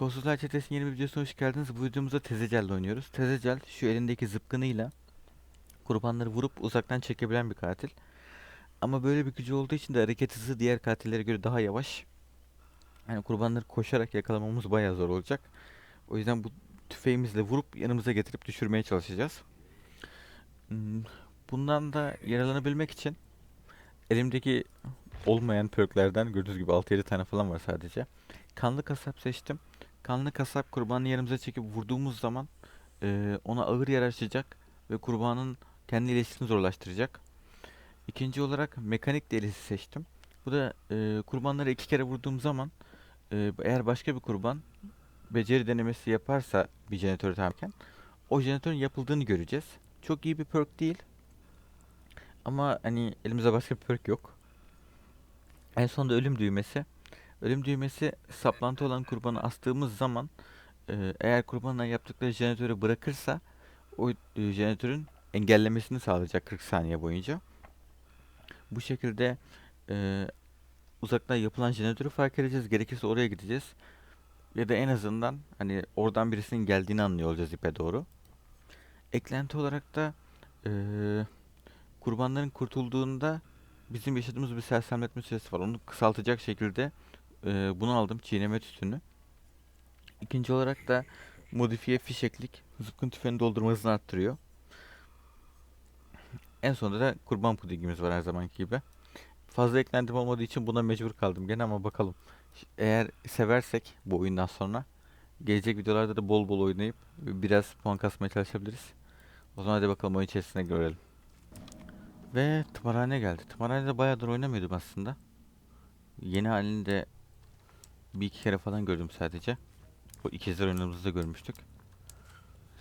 Kolsuzlar Çetesi'nin yeni bir videosuna hoş geldiniz. Bu videomuzda Tezecel oynuyoruz. Tezecel şu elindeki zıpkınıyla kurbanları vurup uzaktan çekebilen bir katil. Ama böyle bir gücü olduğu için de hareket hızı diğer katillere göre daha yavaş. Yani kurbanları koşarak yakalamamız bayağı zor olacak. O yüzden bu tüfeğimizle vurup yanımıza getirip düşürmeye çalışacağız. Hmm, Bundan da yararlanabilmek için elimdeki olmayan perklerden gördüğünüz gibi 6-7 tane falan var sadece. Kanlı kasap seçtim. Kanlı kasap kurbanı yanımıza çekip vurduğumuz zaman eee, ona ağır yer açacak ve kurbanın kendi iyileşmesini zorlaştıracak. İkinci olarak mekanik delisi seçtim. Bu da eee, kurbanları iki kere vurduğum zaman eee, eğer başka bir kurban beceri denemesi yaparsa bir jeneratörü tamirken o jeneratörün yapıldığını göreceğiz. Çok iyi bir perk değil. Ama hani elimizde başka bir perk yok. En sonunda ölüm düğmesi. Ölüm düğmesi saplantı olan kurbanı astığımız zaman e, eğer kurbanla yaptıkları jeneratörü bırakırsa o e, jeneratörün engellemesini sağlayacak 40 saniye boyunca. Bu şekilde e, uzaktan yapılan jeneratörü fark edeceğiz. Gerekirse oraya gideceğiz. Ya da en azından hani oradan birisinin geldiğini anlıyor olacağız ipe doğru. Eklenti olarak da e, kurbanların kurtulduğunda bizim yaşadığımız bir sersemletme süresi var. Onu kısaltacak şekilde e, bunu aldım. Çiğneme tütünü. İkinci olarak da modifiye fişeklik zıpkın tüfeğini doldurma hızını arttırıyor. En sonunda da kurban pudingimiz var her zamanki gibi. Fazla eklentim olmadığı için buna mecbur kaldım gene ama bakalım. Eğer seversek bu oyundan sonra gelecek videolarda da bol bol oynayıp biraz puan kasmaya çalışabiliriz. O zaman hadi bakalım oyun içerisine görelim. Ve tımarhane geldi. Tımarhanede bayağıdır oynamıyordum aslında. Yeni halini de bir iki kere falan gördüm sadece. Bu ikizler oynadığımızda görmüştük.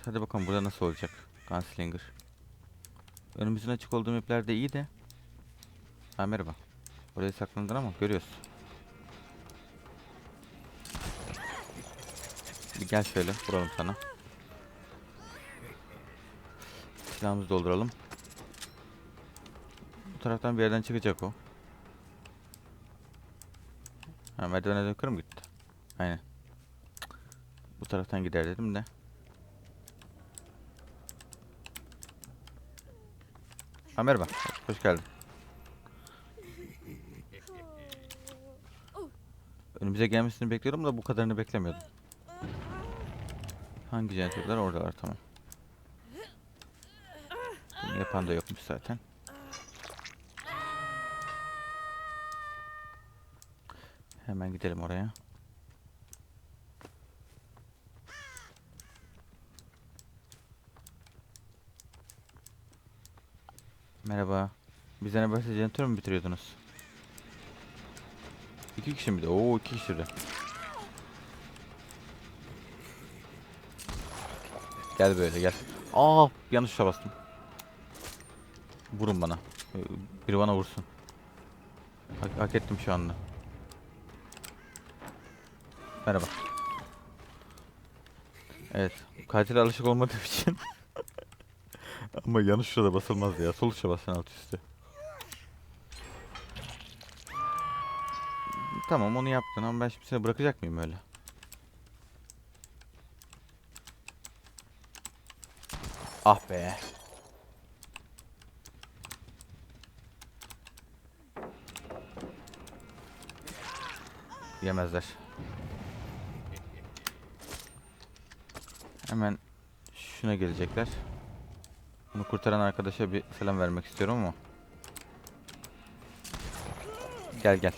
Hadi bakalım burada nasıl olacak. Gunslinger. Önümüzün açık olduğu mapler de iyi de. Ha merhaba. Oraya saklandın ama görüyoruz. Bir gel şöyle vuralım sana. Silahımızı dolduralım. Bu taraftan bir yerden çıkacak o. Ha merdivene yukarı mı gitti? Aynen. Bu taraftan gider dedim de. Ha merhaba. Hoş geldin. Önümüze gelmesini bekliyorum da bu kadarını beklemiyordum. Hangi jeneratörler oradalar tamam. Bunu yapan da yokmuş zaten. Hemen gidelim oraya. Merhaba. Bize ne bahse jeneratör mü bitiriyordunuz? İki kişi mi de? Oo iki kişi de. Gel böyle gel. Aa yanlış tuşa bastım. Vurun bana. Ee, Biri bana vursun. Hak, hak ettim şu anda. Merhaba. Evet. Katile alışık olmadığım için. Ama yanlış şurada basılmaz ya. Sol tuşa basın alt üstü. Tamam onu yaptın ama ben şimdi seni bırakacak mıyım öyle? Ah be. Yemezler. Hemen şuna gelecekler. Bunu kurtaran arkadaşa bir selam vermek istiyorum ama. Gel gel.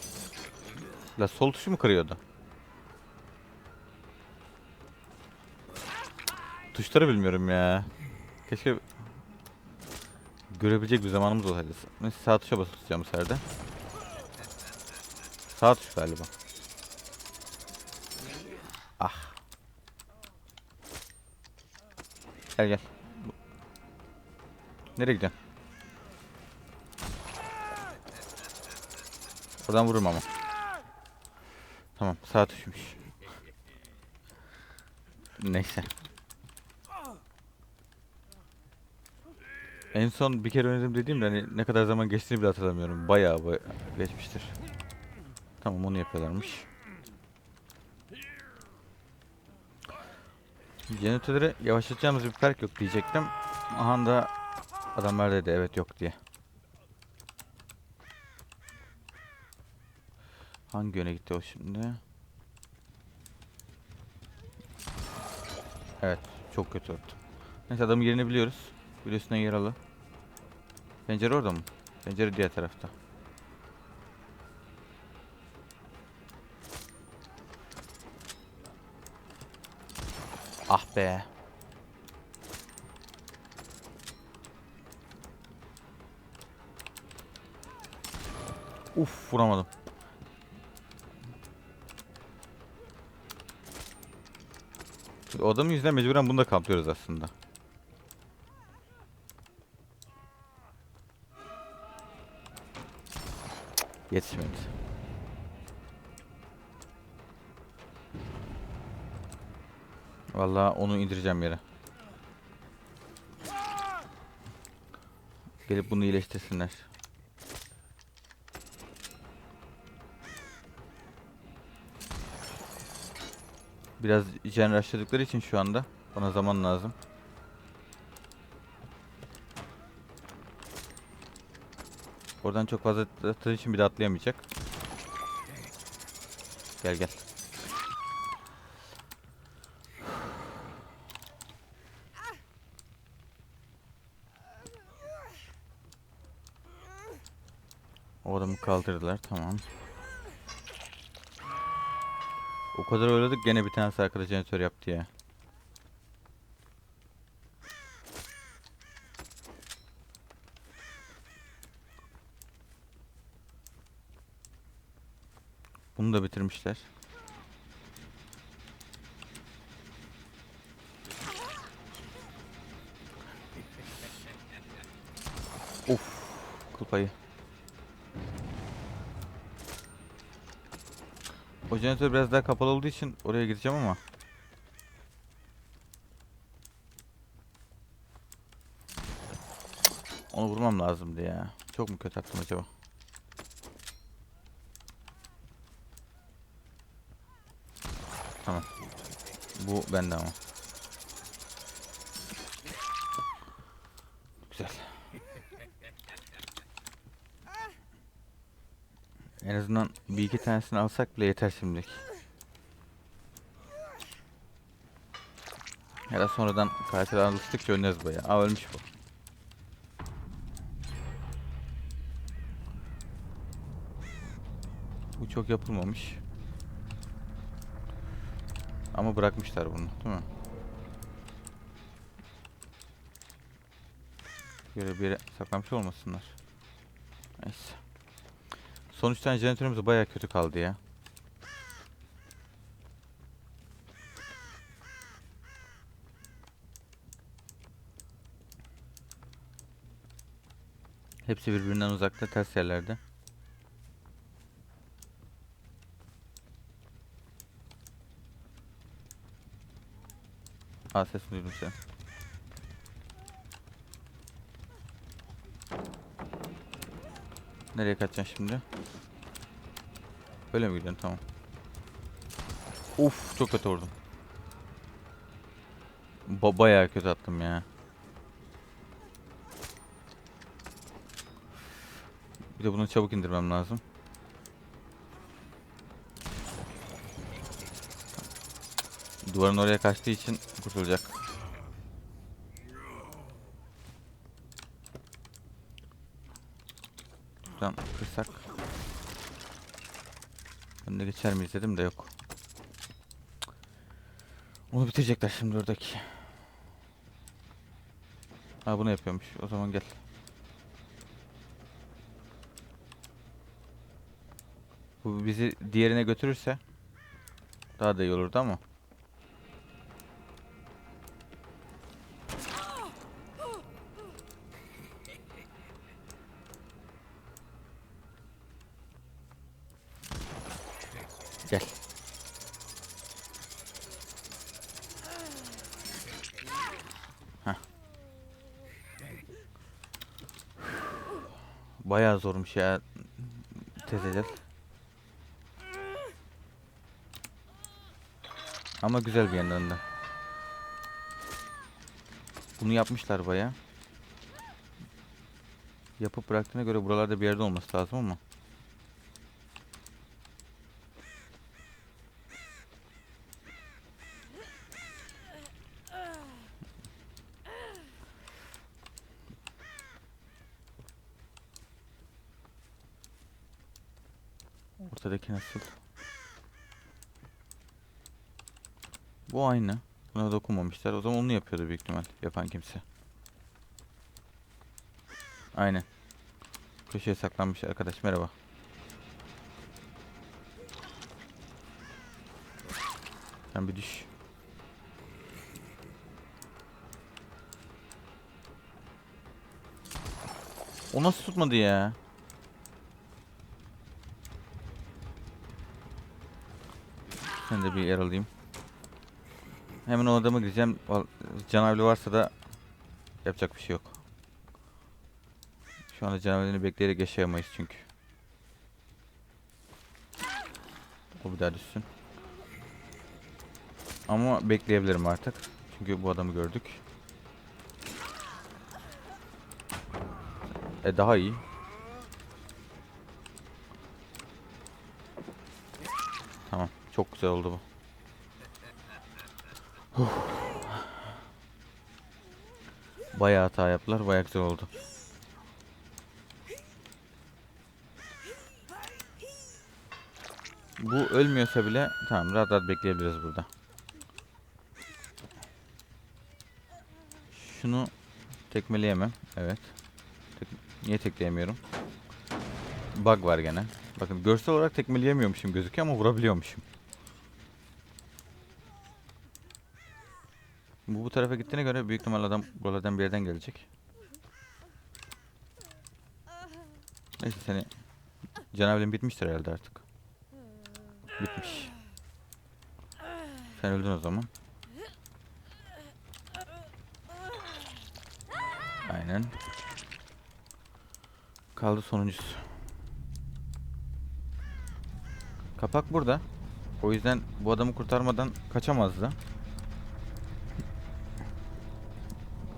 La sol tuşu mu kırıyordu? Tuşları bilmiyorum ya. Keşke görebilecek bir zamanımız olsaydı. Neyse sağ tuşa basacağım bu sefer de. Sağ tuş galiba. Gel gel. Nereye gidiyorsun? Oradan vururum ama. Tamam sağ tuşmuş. Neyse. En son bir kere oynadım dediğimde hani ne kadar zaman geçtiğini bile hatırlamıyorum. Bayağı bayağı geçmiştir. Tamam onu yapıyorlarmış. Jeneratörleri yavaşlatacağımız bir perk yok diyecektim. Aha da adamlar dedi evet yok diye. Hangi yöne gitti o şimdi? Evet çok kötü oldu. Neyse adamın yerini biliyoruz. Üstüne yaralı. Pencere orada mı? Pencere diğer tarafta. Ah be. Uf vuramadım. O adamın yüzünden mecburen bunu da kamplıyoruz aslında. Yetişmedi. Vallahi onu indireceğim yere. Gelip bunu iyileştirsinler. Biraz can için şu anda bana zaman lazım. Oradan çok fazla attığı için bir de atlayamayacak. Gel gel. O adamı kaldırdılar tamam. O kadar oyladık gene bir tanesi arkada jeneratör yaptı ya. Bunu da bitirmişler. Of, kıl payı. O jeneratör biraz daha kapalı olduğu için oraya gideceğim ama. Onu vurmam lazımdı ya. Çok mu kötü attım acaba? Tamam. Bu bende ama. Güzel. En azından bir iki tanesini alsak bile yeter şimdilik. Ya da sonradan katil alıştıkça oynarız bayağı. Aa ölmüş bu. Bu çok yapılmamış. Ama bırakmışlar bunu değil mi? Böyle bir yere saklamış olmasınlar. Neyse. Sonuçta jeneratörümüz baya kötü kaldı ya. Hepsi birbirinden uzakta ters yerlerde. Aa ses duydum sen. Nereye kaçacaksın şimdi? Böyle mi gidiyorsun? Tamam. Uf çok kötü vurdum. Ba bayağı kötü attım ya. Bir de bunu çabuk indirmem lazım. Duvarın oraya kaçtığı için kurtulacak. Buradan kırsak. Önüne geçer miyiz dedim de yok. Onu bitirecekler şimdi oradaki. Ha bunu yapıyormuş. O zaman gel. Bu bizi diğerine götürürse daha da iyi olurdu ama. Gel. Bayağı zormuş ya. Tezecel. Ama güzel bir yandan da. Bunu yapmışlar baya. Yapıp bıraktığına göre buralarda bir yerde olması lazım ama. Ortadaki nasıl? Bu aynı. Buna dokunmamışlar. O zaman onu yapıyordu büyük ihtimal yapan kimse. Aynen. Köşeye saklanmış arkadaş merhaba. Sen bir düş. O nasıl tutmadı ya? Sen de bir yer alayım. Hemen o adama gideceğim. Val- Canavli varsa da yapacak bir şey yok. Şu anda canavlerini bekleyerek yaşayamayız çünkü. O bir daha düşsün. Ama bekleyebilirim artık. Çünkü bu adamı gördük. E daha iyi. Tamam. Çok güzel oldu bu. Bayağı hata yaptılar. Bayağı güzel oldu. Bu ölmüyorsa bile tamam rahat rahat bekleyebiliriz burada. Şunu tekmeleyemem. Evet. Tek- Niye tekleyemiyorum? Bug var gene. Bakın görsel olarak tekmeleyemiyormuşum gözüküyor ama vurabiliyormuşum. Bu bu tarafa gittiğine göre büyük ihtimalle adam buralardan bir yerden gelecek. Neyse seni canavlin bitmiştir herhalde artık. Bitmiş. Sen öldün o zaman. Aynen. Kaldı sonuncusu. Kapak burada. O yüzden bu adamı kurtarmadan kaçamazdı.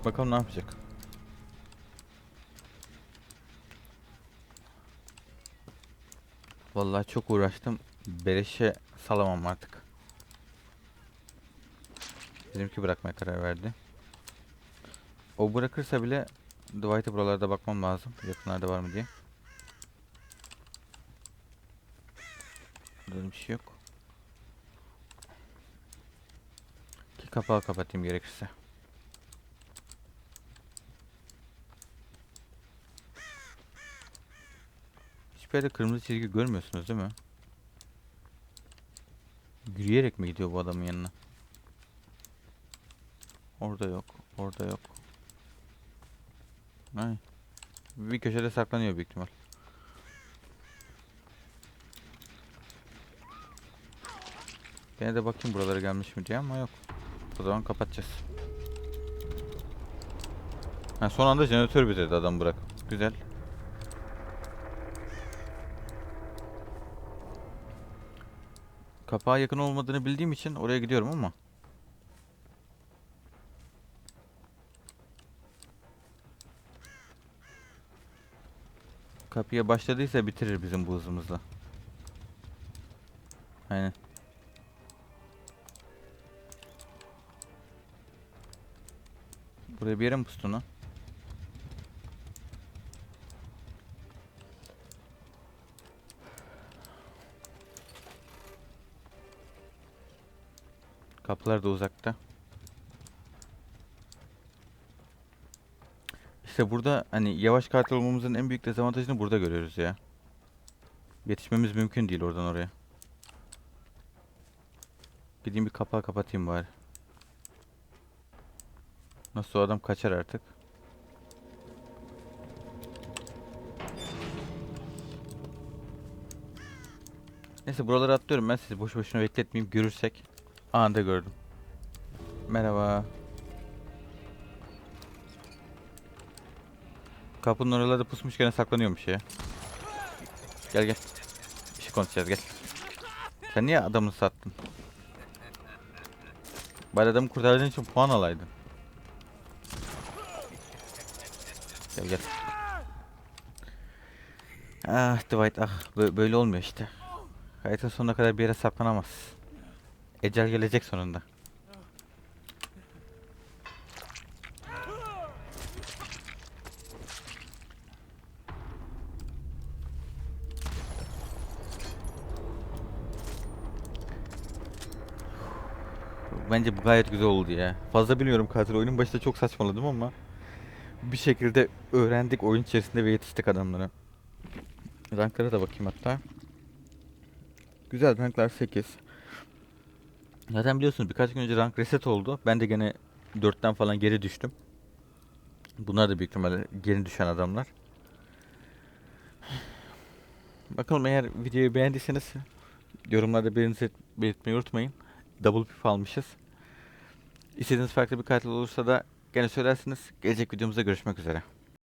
Bakalım ne yapacak. Vallahi çok uğraştım. Beleşe salamam artık. Bizimki bırakmaya karar verdi. O bırakırsa bile Dwight'e buralarda bakmam lazım. Yakınlarda var mı diye. Burada bir şey yok. Ki kapağı kapatayım gerekirse. Hiçbir yerde kırmızı çizgi görmüyorsunuz değil mi? Yürüyerek mi gidiyor bu adamın yanına? Orada yok. Orada yok. Ay. Bir köşede saklanıyor büyük ihtimal. Gene de bakayım buralara gelmiş mi diye ama yok. O zaman kapatacağız. Ha, son anda jeneratör bitirdi adam bırak. Güzel. Kapağa yakın olmadığını bildiğim için oraya gidiyorum ama. Kapıya başladıysa bitirir bizim bu hızımızla. Aynen. Buraya bir yere mi pustun Kapılar da uzakta. İşte burada hani yavaş katil olmamızın en büyük dezavantajını burada görüyoruz ya. Yetişmemiz mümkün değil oradan oraya. Gideyim bir kapağı kapatayım bari. Nasıl o adam kaçar artık. Neyse buraları atlıyorum ben sizi boş boşuna bekletmeyeyim görürsek. Anında gördüm. Merhaba. Kapının oralarda pusmuş gene saklanıyormuş ya. Gel gel. Bir şey konuşacağız gel. Sen niye adamı sattın? Bari adamı kurtardığın için puan alaydın. Gel gel. Ah Dwight ah bö- böyle olmuyor işte. Hayatın sonuna kadar bir yere saklanamaz. Ecel gelecek sonunda. Bence bu gayet güzel oldu ya. Fazla bilmiyorum katil. Oyunun başında çok saçmaladım ama bir şekilde öğrendik oyun içerisinde ve yetiştik adamlara. Ranklara da bakayım hatta. Güzel ranklar 8. Zaten biliyorsunuz birkaç gün önce rank reset oldu. Ben de gene 4'ten falan geri düştüm. Bunlar da büyük ihtimalle geri düşen adamlar. Bakalım eğer videoyu beğendiyseniz yorumlarda belirtinizi belirtmeyi unutmayın. Double pip almışız. İstediğiniz farklı bir katil olursa da gene söylersiniz. Gelecek videomuzda görüşmek üzere.